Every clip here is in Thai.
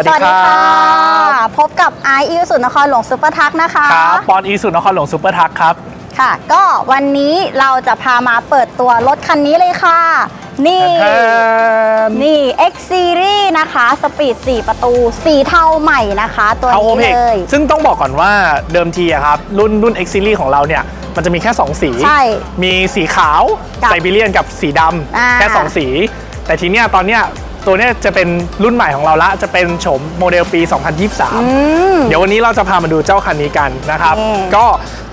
วัสดีครับพบกับไออิวสุนครหลวงซุปเปอร์ทักนะคะครับปอนอีสุนครหลวงซูเปอร์ทักครับ ค่ะ ก็วันนี้เราจะพามาเปิดตัวรถคันนี้เลยค่ะ นี่ แทน นี่ X Series นะคะ สปีด 4 ประตู สีเทาใหม่นะคะ ตัวเทาโอนี้เพกเลย ซึ่งต้องบอกก่อนว่าเดิมทีอะครับ รุ่นรุ่น X Series ของเราเนี่ย มันจะมีแค่ 2 สี ใช่มีสีขาวกับไซบีเรียนกับสีดอ่าำแค่ 2 สี แต่ทีเนี้ยตอนเนี้ย ตัวเนี้ยจะเป็นรุ่นใหม่ของเราละ จะเป็นโฉมโมเดลปีอื2023มเดี๋ยววันนี้เราจะพามาดูเจ้าคันนี้กันนะครับนี่ก็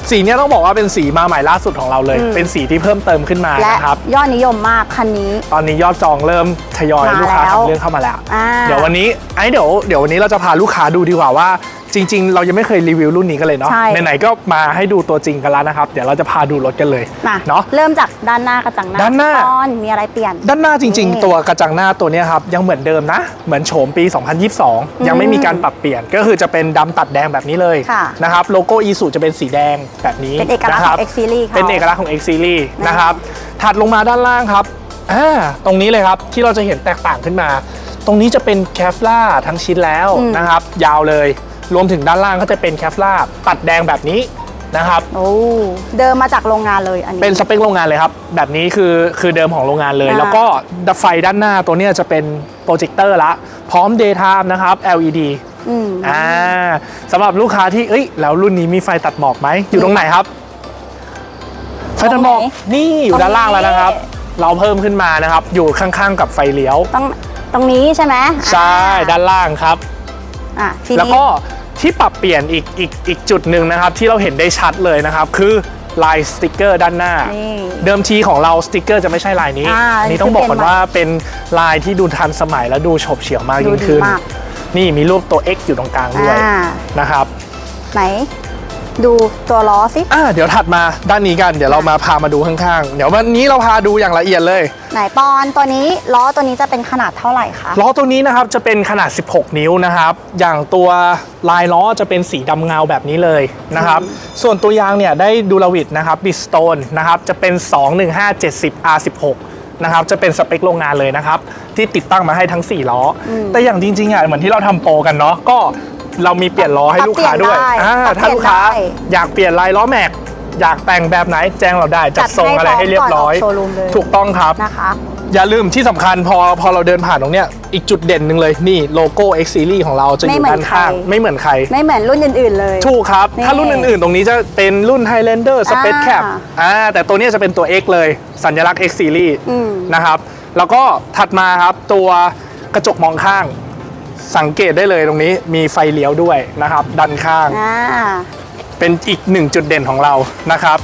สีเนี้ยต้องบอกว่าเป็นสีมาใหม่ล่าสุดของเราเลยอืมเป็นสีที่เพิ่มเติมขึ้นมาและนะครับ ยอดนิยมมากคันนี้ ตอนนี้ยอดจองเริ่มทยอยมาลูกค้าแล้วทำเรื่องเข้ามาแล้ว อ่า เดี๋ยววันนี้ไอ้เดี๋ยวเดี๋ยววันนี้เราจะพาลูกค้าดูดีกว่าว่า จริง ๆ เรายังไม่เคยรีวิวรุ่นนี้กันเลยเนาะใช่ ไหนๆก็มาให้ดูตัวจริงกันแล้วนะครับ เดี๋ยวเราจะพาดูรถกันเลยมาเนาะ เริ่มจากด้านหน้ากระจังหน้าด้านหน้า ตอนมีอะไรเปลี่ยน ด้านหน้าจริง นี่ๆ ตัวกระจังหน้าตัวเนี้ยครับยังเหมือนเดิมนะ เหมือนโฉมปี 2022 ยังไม่มีการปรับเปลี่ยนก็คือจะเป็นดำตัดแดงแบบนี้เลยค่ะ นะครับโลโก้อีสุจะเป็นสีแดงแบบนี้เป็นเอกลักษณ์นะคขรัอบง X Series เขา เป็นเอกลักษณ์ของ X Series นะนะครับ ถัดลงมาด้านล่างครับอ่าตรงนี้เลยครับที่เราจะเห็นแตกต่างขึ้นมา ตรงนี้จะเป็นแคฟลาทั้งชิ้นแล้วอืมนะครับ ยาวเลย รวมถึงด้านล่างก็จะเป็นแคฟลาตัดแดงแบบนี้นะครับ โอ้เดิมมาจากโรงงานเลยอันนี้ เป็นสเปคโรงงานเลยครับ แบบนี้คือคือเดิมของโรงงานเลย อ่า แล้วก็ไฟด้านหน้าตัวเนี้ยจะเป็นโปรเจคเตอร์ละ พร้อม daytime นะครับ LED อืมอ่าสำหรับลูกค้าที่เอ้ยแล้วรุ่นนี้มีไฟตัดหมอกไหมอยู่ตรงไหนครับ ไฟตัดหมอกตรงไหนนี่อยู่ด้านล่างแล้วนะครับตรงนี้เราเพิ่มขึ้นมานะครับ อยู่ข้างๆ กับไฟเลี้ยว ต้องตรงนี้ใช่ไหมใช่อ่ด้านล่างครับ อะทีแล้วนี้ก็ที่ปรับเปลี่ยนอีกอีกอีกจุดหนึ่งนะครับ ที่เราเห็นได้ชัดเลยนะครับ คือลายสติกเกอร์ด้านหน้า นี่เดิมทีของเราสติกเกอร์จะไม่ใช่ลายนี้อ่าอันนี้ต้องบอกก่อนคือเปลี่ยนว่าเป็นลายที่ดูทันสมัยและดูโฉบเฉี่ยวมากดูยิ่งดีขึ้นมาก นี่มีรูปตัว X อยู่ตรงกลางด้วยอ่านะครับ ไหน ดูตัวล้อสิ อ่าเดี๋ยวถัดมาด้านนี้กัน เดี๋ยวเรามาพามาดูข้างๆ เดี๋ยววันนี้เราพาดูอย่างละเอียดเลย ไหนปอนตัวนี้ล้อตัวนี้จะเป็นขนาดเท่าไหร่คะล้อตัวนี้นะครับจะเป็นขนาด 16 นิ้วนะครับ อย่างตัวลายล้อจะเป็นสีดำเงาแบบนี้เลยนะครับ ส่วนตัวยางเนี่ยได้ดูลาวิดนะครับบิสโตนนะครับจะเป็น 21570 R16 นะครับจะเป็นสเปคโรงงานเลยนะครับ ที่ติดตั้งมาให้ทั้ง 4 ล้ออแต่อย่างจริงๆอะเหมือนที่เราทำโปรกันเนาะก็ เรามีเปลี่ยนล้อให้ลูกค้าด้วยปรับเปลี่ยนได้อ่าปรับเปลี่ยนถ้าลูกค้าได้อยากเปลี่ยนลายล้อแม็ก อยากแต่งแบบไหนแจ้งเราได้ จัดทรงอะไรให้เรียบร้อยจัดให้พร้อมก่อนออกโชว์รูมเลยถูกต้องครับ นะคะอย่าลืมที่สำคัญพอพอเราเดินผ่านตรงเนี้ยอีกจุดเด่นหนึ่งเลยนี่โลโก้ X Series ของเราจะอยู่ด้านข้างไม่เหมือนใคร ไม่เหมือนรุ่นอื่นๆเลย ถูกครับนี่ถ้ารุ่นอื่นๆ ตรงนี้จะเป็นรุ่น Highlander Space Cap อ่าแต่ตัวเนี้ยจะเป็นตัว X เลยสัญลักษณ์ X Series อืมนะครับ แล้วก็ถัดมาครับตัวกระจกมองข้าง สังเกตได้เลยตรงนี้มีไฟเลี้ยวด้วยนะครับด้านข้าง อ่า เป็นอีกหนึ่งจุดเด่นของเรานะครับ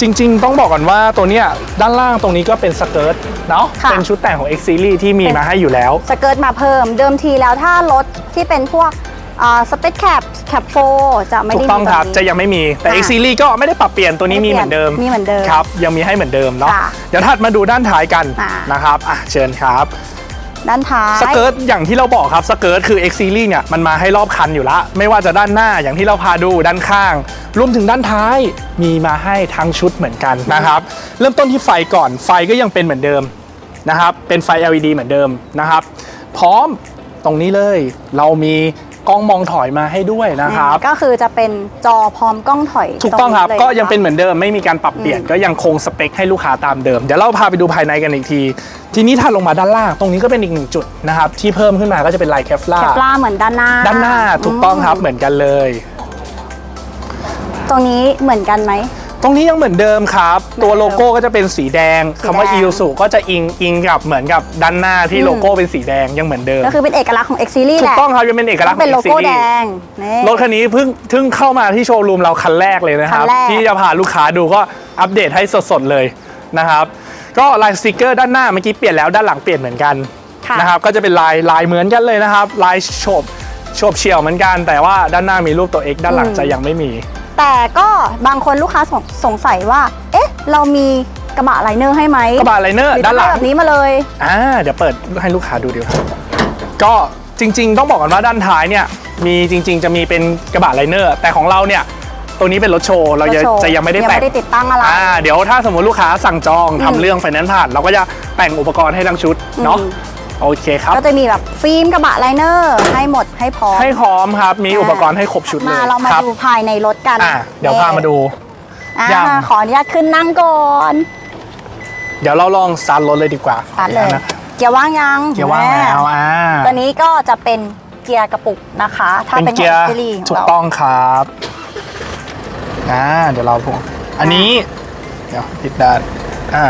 จริงๆ ต้องบอกก่อนว่าตัวเนี้ยด้านล่างตรงนี้ก็เป็นสเกิร์ตเนาะค่ะ เป็นชุดแต่งของ X Series ที่มีเป็นมาให้อยู่แล้ว สเกิร์ตมาเพิ่มเดิมทีแล้วถ้ารถที่เป็นพวกสเปซแคปแคปโฟจะไม่ถูได้กต้องครับมีจะยังไม่มีแต่ค่ะ X Series ก็ไม่ได้ปรับเปลี่ยนตัวนี้ไม่มีเปเหลี่มืยนอนเดิม มีเหมือนเดิม ครับ ยังมีให้เหมือนเดิมเนาะค่ะเดี๋ยวถัดมาดูด้านท้ายกันอ่านนะครับอะเชิญครับ ด้านท้าย สเกิร์ตอย่างที่เราบอกครับสเกิร์ตคือ X Series เนี่ยมันมาให้รอบคันอยู่ละไม่ว่าจะด้านหน้าอย่างที่เราพาดูด้านข้าง รวมถึงด้านท้ายมีมาให้ทั้งชุดเหมือนกันนะครับเริ่มต้นที่ไฟก่อนไฟก็ยังเป็นเหมือนเดิมนะครับเป็นไฟ LED เหมือนเดิมนะครับ พร้อมตรงนี้เลยเรามี กล้องมองถอยมาให้ด้วยนะครับ ก็คือจะเป็นจอพร้อมกล้องถอยถูกต้องครับนี้ลก็ยังเป็นเหมือนเดิมไม่มีการปรับเปลี่ยนอืมก็ยังคงสเปคให้ลูกค้าตามเดิม เดี๋ยวเราพาไปดูภายในกันอีกที ทีนี้ถ้าลงมาด้านล่างตรงนี้ก็เป็นอีกหนึ่งจุดนะครับที่เพิ่มขึ้นมาก็จะเป็นลายแคฟลาแคปลาเหมือนด้านหน้า ด้านหน้าถูกต้องครับเหมือนกันเลย ตรงนี้เหมือนกันไหม ตรงนี้ยังเหมือนเดิมครับ ตัวโลโก้ก็จะเป็นสีแดงสีคำว่าแดงอี u สุก็จะอิงอิงกับเหมือนกับด้านหน้าที่อืมโลโก้เป็นสีแดงยังเหมือนเดิม ก็คือเป็นเอกลักษณ์ของ X Series ถูแหกละต้องครับยังเป็นเอกลักษณ์ขเป็อนงโล X โก้ Series แดงนี่รถคันนี้เพิ่งเพิ่งเข้ามาที่โชว์รูมเราคันแรกเลยนะครับคันแรกที่จะพาลูกค้าดูก็อัปเดตให้สดๆเลยนะครับ ก็ลายสติกเกอร์ด้านหน้าเมื่อกี้เปลี่ยนแล้วด้านหลังเปลี่ยนเหมือนกันค่ะนะครับก็จะเป็นลายลายเหมือนกันเลยนะครับ ลายโฉบโฉบเฉี่ยวเหมือนกัน แต่ว่าด้านหน้ามีรูปตัว X ด้านหลังอืมจะยังไม่มี แต่ก็บางคนลูกค้าสงสงสัยว่า เอ๊ะ เรามีกระบะไลเนอร์ให้ไหมกระบะไลเนอร์รือด้านหลังแบบนี้มาเลยอ่าเดี๋ยวเปิดให้ลูกค้าดูดีกว่าก็จริง ๆ ต้องบอกกันว่าด้านท้ายเนี่ยมีจริง ๆ จะมีเป็นกระบะไลเนอร์ แต่ของเราเนี่ยตัวนี้เป็นรถโชว์เราจะรถโชว์จะยังไม่ได้ยังแต่งไม่ได้ติดตั้งอะไร อ่าเดี๋ยวถ้าสมมติลูกค้าสั่งจองอืมทำเรื่องไฟแนนซ์ผ่าน เราก็จะแต่งอุปกรณ์ให้ทั้งชุดเนาะอืม โอเคครับ ก็จะมีแบบฟิล์มกระบะไลเนอร์ให้หมดให้พร้อมให้พร้อมครับ มีอุปกรณ์ให้ครบชุดเลยมาเรามาครับดูภายในรถกันอะเดี๋ยวพามาดูอ่ายังขออนุญาตขึ้นนั่งก่อน เดี๋ยวเราลองสตาร์ทรถเลยดีกว่าสตาร์ทเลยนะเกียร์ว่างยังเกียร์ว่างแล้วอ่าตัวนี้ก็จะเป็นเกียร์กระปุกนะคะ ถ้าเป็นเป็นขเกีอยงร์ซีรีส์ขถูองกเราต้องครับอ่าเดี๋ยวเราพูดอันนี้ เดี๋ยวผิดด้านอ่า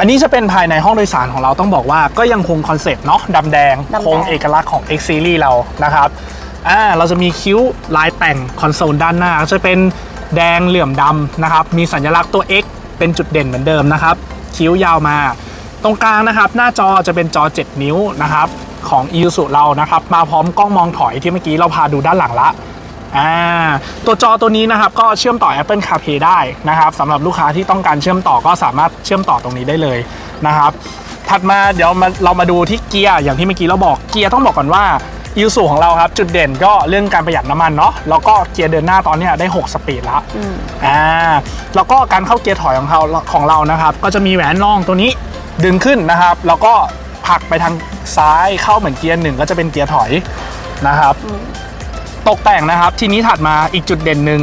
อันนี้จะเป็นภายในห้องโดยสารของเราต้องบอกว่าก็ยังคงคอนเซปต์เนาะดำแดงดำแดง คงเอกลักษณ์ของ X Series เรานะครับอ่าเราจะมีคิ้วลายแต่งคอนโซลด้านหน้าจะเป็นแดงเหลื่อมดำนะครับมีสัญลักษณ์ตัว X เป็นจุดเด่นเหมือนเดิมนะครับ คิ้วยาวมา ตรงกลางนะครับ หน้าจอจะเป็นจอ 7 นิ้วนะครับของ i s u เรานะครับ มาพร้อมกล้องมองถอยที่เมื่อกี้เราพาดูด้านหลังละ อ่าตัวจอตัวนี้นะครับก็เชื่อมต่อ Apple CarPlay ได้นะครับสำหรับลูกค้าที่ต้องการเชื่อมต่อก็สามารถเชื่อมต่อตรงนี้ได้เลยนะครับถัดมาเดี๋ยวมาเรามาดูที่เกียร์อย่างที่เมื่อกี้เราบอกเกียร์ต้องบอกก่อนว่ายูสูของเราครับจุดเด่นก็เรื่องการประหยัดน้ำมันเนาะแล้วก็เกียร์เดินหน้าตอนเนี้ยได้ 6 สปีดแล้วอืมอ่าแล้วก็การเข้าเกียร์ถอยของเราของเรานะครับ ก็จะมีแหวนรองตัวนี้ดึงขึ้นนะครับ แล้วก็ผลักไปทางซ้ายเข้าเหมือนเกียร์หนึ่งก็จะเป็นเกียร์ถอยนะครับ ตกแต่งนะครับ ทีนี้ถัดมาอีกจุดเด่นหนึ่ง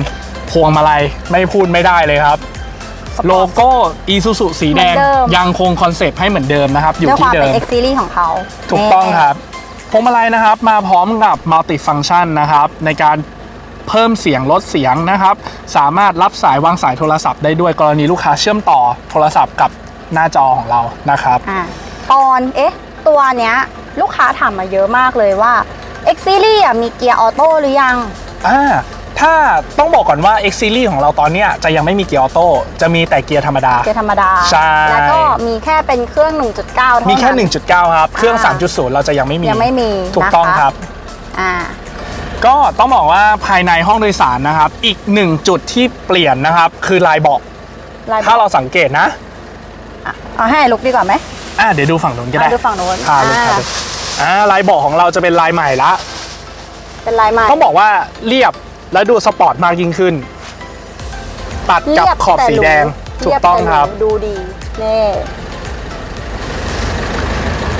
พวงมาลัยไม่พูดไม่ได้เลยครับ โลโก้ Isuzu สีแดงเหมือนเดิม ยังคงคอนเซปต์ให้เหมือนเดิมนะครับ อยู่ด้วยคที่วามเดิเป็น ม X series ของเขาถูกต้องครับพวงมาลัยนะครับ มาพร้อมกับมัลติฟัง c t ชันนะครับ ในการเพิ่มเสียงลดเสียงนะครับ สามารถรับสายวางสายโทรศัพท์ได้ด้วยกรณีลูกค้าเชื่อมต่อโทรศัพท์กับหน้าจอของเรานะครับ อ่าตอน เอ๊ะ ตัวเนี้ย ลูกค้าถามมาเยอะมากเลยว่า X series อะมีเกียร์ออโต้หรือยัง อ่าถ้าต้องบอกก่อนว่า X Series ของเราตอนเนี้ยจะยังไม่มีเกียร์ออโต้จะมีแต่เกียร์ธรรมดา เกียร์ธรรมดา ใช่ แล้วก็มีแค่เป็นเครื่อง 1.9เท่านั้นมีแค่ 1.9 ครับ เครื่องอ่า3.0 เราจะยังไม่มียังไม่มีถูกต้องนะคะครับอ่าก็ต้องบอกว่าภายในห้องโดยสารนะครับ อีกหนึ่งจุดที่เปลี่ยนนะครับคือลายเบาะลายถ้าเราสังเกตนะ เอาให้ลุกดีกว่าไหมอ่าเดี๋ยวดูฝั่งนู้นก็ได้อะดูฝั่งโน้นพาเลยอ่าพาเลย อ่าลายเบาะของเราจะเป็นลายใหม่ละ เป็นลายใหม่ต้องบอกว่าเรียบและดูสปอร์ตมากยิ่งขึ้น ตัดกับเรียบขอบแต่สีหรูแดงถูเรีกยต้องแต่หครับ ดูดีนี่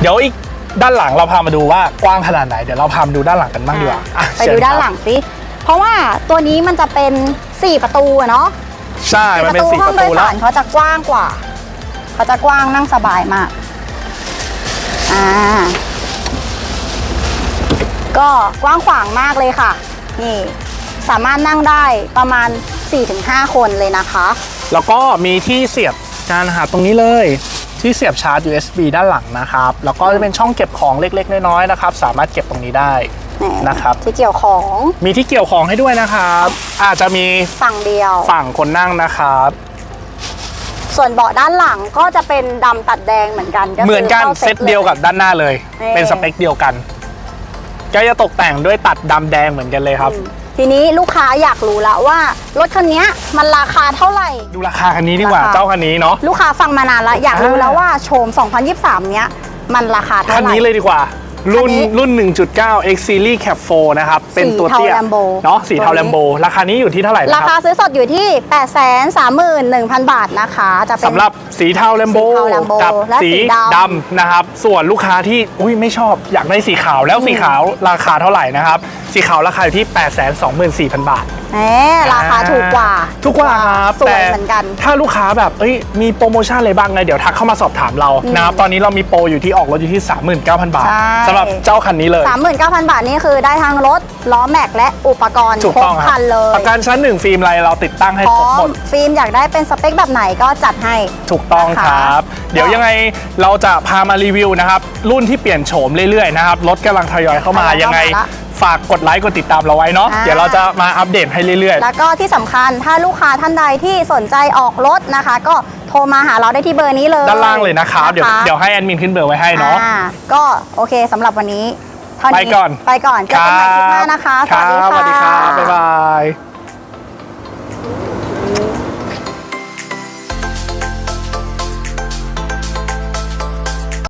เดี๋ยวอีกด้านหลังเราพามาดูว่ากว้างขนาดไหนเดี๋ยวเราพามาดูด้านหลังกันบ้างดีกว่าอะไปเชิดูญด้านครับหลังสิเพราะว่าตัวนี้มันจะเป็น 4 ประตูอะเนาะใช่มันเป็นสี่ห้ปองระโดตูยแล้สาวรเขาจะกว้างกว่า เขาจะกว้างนั่งสบายมากอ่า ก็กว้างขวางมากเลยค่ะ นี่สามารถนั่งได้ประมาณ 4-5 คนเลยนะคะ แล้วก็มีที่เสียบการหาตรงนี้เลย ที่เสียบชาร์จ USB ด้านหลังนะครับ แล้วก็จะเป็นช่องเก็บของเล็กๆ น้อยๆนะครับ สามารถเก็บตรงนี้ได้นี่นะครับ ที่เกี่ยวของ มีที่เกี่ยวของให้ด้วยนะครับ อาจจะมีฝั่งเดียว ฝั่งคนนั่งนะครับ ส่วนเบาะด้านหลังก็จะเป็นดำตัดแดงเหมือนกันคืเหมือนกันข้าเซตเดียวกับด้านหน้าเลยนี่เป็นสเปคเดียวกัน ก็จะตกแต่งด้วยตัดดำแดงเหมือนกันเลยครับอืมทีนี้ลูกค้าอยากรู้แล้วว่า รถคันนี้มันราคาเท่าไหร่ ดูราคาคันนี้ดีกว่าราคา เจ้าคันนี้เนาะ ลูกค้าฟังมานานแล้วอยากรู้อ่าแล้วว่าโชม2023 เนี้ยมันราคาคัเท่านไหร่ นี้เลยดีกว่า รุ่นคันนี้รุ่น 1.9 X Series Cap 4นะครับ เป็นตัวสีเทาเตี้ย Lambo เนาะสีเทาตัวนี้แลมโบ ราคานี้อยู่ที่เท่าไหร่นะราคคารับซื้อสดอยู่ที่ 831,000 บาทนะคะ จะเป็นสำหรับสีเทาแลมโบสีเทา Lambo กับและสีสีดำดำนะครับ ส่วนลูกค้าที่อุ้ยไม่ชอบอยากได้สีขาวแล้วสีขาวราคาเท่าไหร่นะครับ สีขาวราคาอยู่ที่ 824,000 บาท แหมราคาถูกกว่าถูกกว่าครับสวยแต่เหมือนกัน ถ้าลูกค้าแบบเอ้ยมีโปรโมชั่นอะไรบ้างไงเดี๋ยวทักเข้ามาสอบถามเรานะครับตอนนี้เรามีโปรอยู่ที่ออกรถอยู่ที่ 39,000 บาทใช่ สำหรับเจ้าคันนี้เลย 39,000 บาทนี่คือได้ทั้งรถล้อแม็กและอุปกรณ์ถูกครต้บองคคัรับนเลยประกันชั้นหนึ่งฟิล์มอะไรเราติดตั้งให้พร้ครอบหมมด ฟิล์มอยากได้เป็นสเปคแบบไหนก็จัดให้ ถูกต้องนะคะครับ เดี๋ยวยังไงเราจะพามารีวิวนะครับ รุ่นที่เปลี่ยนโฉมเรื่อยๆนะครับ รถกำลังทยอยเข้ามาทยอยเข้ามายังไง ละ ฝากกดไลค์กดติดตามเราไว้เนาะอ่า เดี๋ยวเราจะมาอัปเดตให้เรื่อยแล้วก็ที่สำคัญถ้าลูกค้าท่านใดที่สนใจออกรถนะคะ ก็โทรมาหาเราได้ที่เบอร์นี้เลยๆ ด้านล่างเลยนะครับเดี๋ยวะคะเดี๋ยวให้แอดมินขึ้นเบอร์ไว้ให้เนาะ อ่ก็โอเคสำหรับวันนี้เท่านี้ไปก่อน ไปก่อนเจอกันใหม่คลิปหน้านะคะครับสวัสดีสวัสดีครัค่ะ